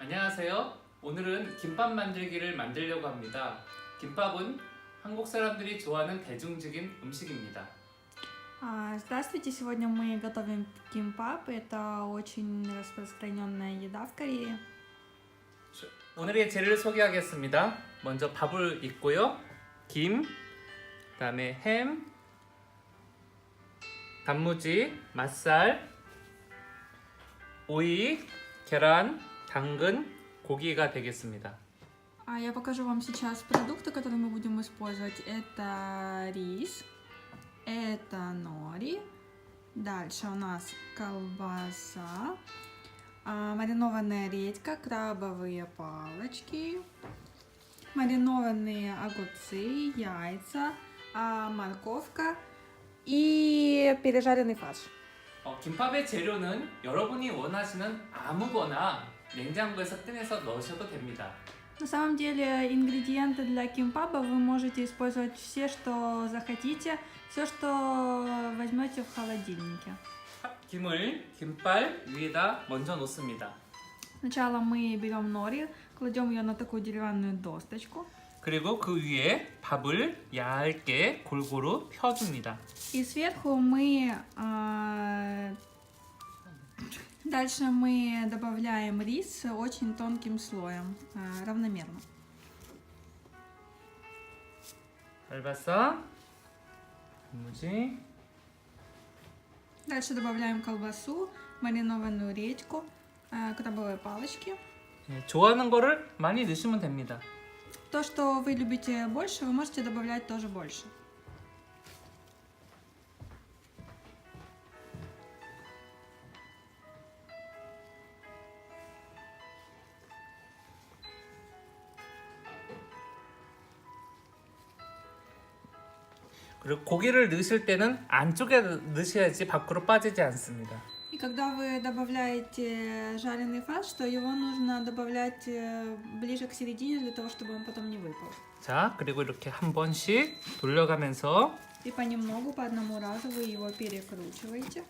안녕하세요. 오늘은 김밥 만들기를 만들려고 합니다. 김밥은 한국 사람들이 좋아하는 대중적인 음식입니다. А, Здравствуйте, сегодня мы готовим кимпап. Это очень распространенная еда в Корее. 오늘의 재료를 소개하겠습니다. 먼저 밥을 익고요. 김, 그다음에 햄, 단무지, 맛살, 오이, 계란, 당근, 고기가 되겠습니다. А я покажу вам сейчас продукты, которые мы будем использовать. Это рис, это нори, дальше у нас колбаса, а, маринованная редька, крабовые палочки, маринованные огурцы, яйца, а, морковка и пережаренный фарш. 어, 김밥의 재료는 여러분이 원하시는 아무거나 냉장고에서 꺼내서 넣으셔도 됩니다. На самом деле ингредиенты для кимпаба вы можете использовать все, что захотите, все, что возьмете в холодильнике. 김을 김발 위에다 먼저 놓습니다. Сначала мы берем нори, кладем ее на такую деревянную досточку, 그리고 그 위에 밥을 얇게 골고루 펴줍니다. и сверху мы а, дальше мы добавляем рис очень тонким слоем, а, равномерно. 밟았어. 단무지. Дальше добавляем колбасу, маринованную редьку, а, крабовые палочки. 예, 좋아하는 거를 많이 넣으시면 됩니다. То, что вы любите больше, вы можете добавлять тоже больше. 그리고 고기를 넣으실 때는 안쪽에 넣으셔야지 밖으로 빠지지 않습니다. И когда вы добавляете жареный фарш, то его нужно добавлять э, ближе к середине для того, чтобы он потом не выпал. 자, 그리고 이렇게 한 번씩 돌려가면서 И понемногу, по одному разу вы его перекручиваете.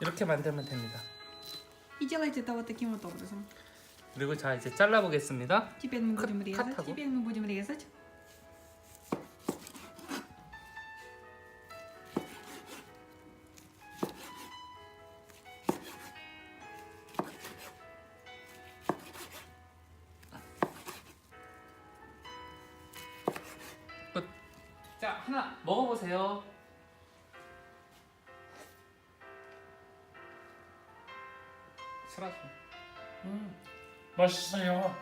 이렇게 만들면 됩니다. И делайте это вот таким вот образом. 그리고 자 이제 잘라 보겠습니다. Теперь мы Кат- будем резать. катаго. Теперь мы будем резать. 자, 하나 먹어보세요. 슬하죠. 음, 맛있어요.